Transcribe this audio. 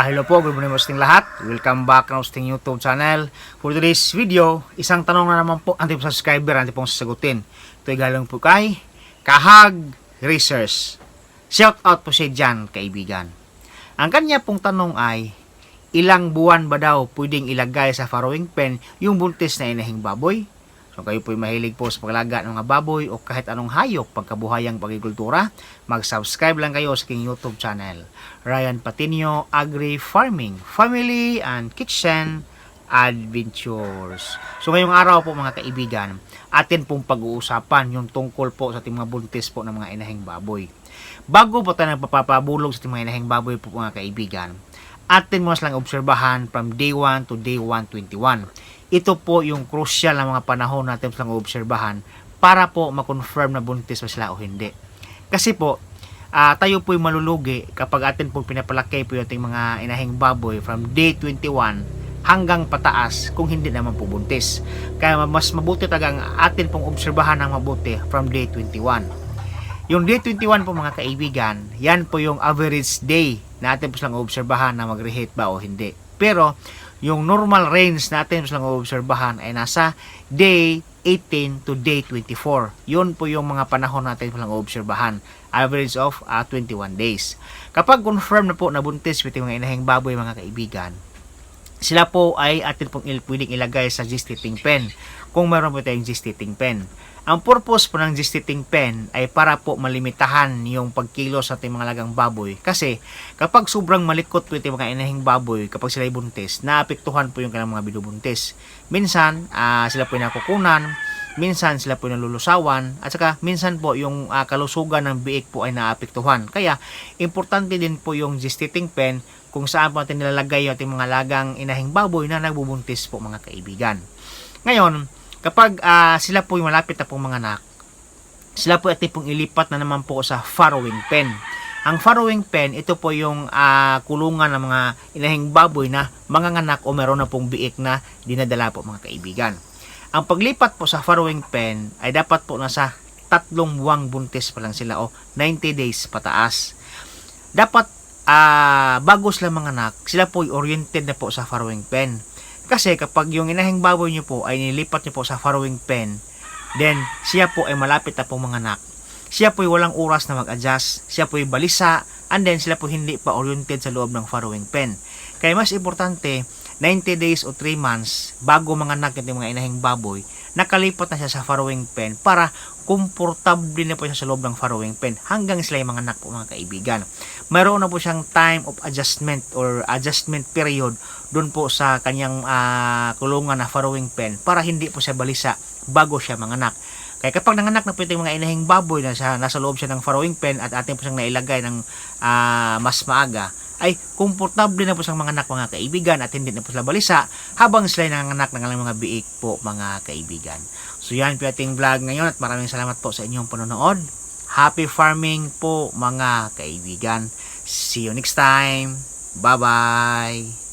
Ah, hello po, good morning hosting lahat. Welcome back na hosting YouTube channel. For today's video, isang tanong na naman po ang ating subscriber ang ating pong sasagutin. Ito'y galing po kay Kahag Research. Shout out po siya dyan, kaibigan. Ang kanya pong tanong ay, ilang buwan ba daw pwedeng ilagay sa farrowing pen yung buntis na inahing baboy? So kayo po'y mahilig po sa paglaga ng mga baboy o kahit anong hayop pagkabuhayang pagkikultura, mag-subscribe lang kayo sa aking YouTube channel. Ryan Patinio Agri Farming, Family and Kitchen Adventures. So ngayong araw po mga kaibigan, atin pong pag-uusapan yung tungkol po sa ating mga buntis po ng mga inahing baboy. Bago po tayo nagpapabulog sa ating mga inahing baboy po mga kaibigan, atin mo lang obserbahan from day 1 to day 121 ito po yung crucial na mga panahon natin silang obserbahan para po ma-confirm na buntis ba sila o hindi. Kasi po, ah, tayo po'y malulugi kapag atin po pinapalaki po yung ating mga inahing baboy from day 21 hanggang pataas kung hindi naman po buntis. Kaya mas mabuti talagang atin pong obserbahan ng mabuti from day 21. Yung day 21 po mga kaibigan, yan po yung average day na atin po silang obserbahan na mag-reheat ba o hindi. Pero, yung normal range natin sa lang obserbahan ay nasa day 18 to day 24. Yun po yung mga panahon natin lang obserbahan. Average of uh, 21 days. Kapag confirm na po na buntis with mga inahing baboy mga kaibigan, sila po ay atin pong pwedeng ilagay sa gestating pen kung meron po tayong gestating pen. Ang purpose po ng gestating pen ay para po malimitahan yung pagkilos sa ating mga lagang baboy. Kasi kapag sobrang malikot po yung mga inahing baboy kapag sila buntis, naapektuhan po yung kanilang mga binubuntis. Minsan, ah, sila po nakukunan, minsan sila po nalulusawan, at saka minsan po yung ah, kalusugan ng biik po ay naapektuhan. Kaya, importante din po yung gestating pen kung saan po natin nilalagay yung ating mga lagang inahing baboy na nagbubuntis po mga kaibigan. Ngayon, kapag ah, sila po yung malapit na pong mga anak, sila po atin pong ilipat na naman po sa farrowing pen. Ang farrowing pen, ito po yung ah, kulungan ng mga inahing baboy na manganganak o meron na pong biik na dinadala po mga kaibigan. Ang paglipat po sa farrowing pen ay dapat po nasa tatlong buwang buntis pa lang sila o 90 days pataas. Dapat ah, bago sila manganak, sila po oriented na po sa farrowing pen. Kasi kapag yung inahing baboy nyo po ay nilipat nyo po sa farrowing pen, then siya po ay malapit na pong manganak. Siya po ay walang oras na mag-adjust, siya po ay balisa, and then sila po hindi pa oriented sa loob ng farrowing pen. Kaya mas importante, 90 days o 3 months bago manganak yung mga inahing baboy, nakalipat na siya sa farrowing pen para komportable na po siya sa loob ng farrowing pen hanggang sila yung mga anak po mga kaibigan. Mayroon na po siyang time of adjustment or adjustment period doon po sa kanyang ah, kulungan na farrowing pen para hindi po siya balisa bago siya manganak. Kaya kapag nanganak na po yung mga inahing baboy na sa, nasa loob siya ng farrowing pen at atin po siyang nailagay ng ah, mas maaga, ay komportable na po sa mga anak mga kaibigan at hindi na po sila balisa habang sila nanganak ng mga biik po mga kaibigan. So yan po ating vlog ngayon at maraming salamat po sa inyong panonood. Happy farming po mga kaibigan. See you next time. Bye-bye.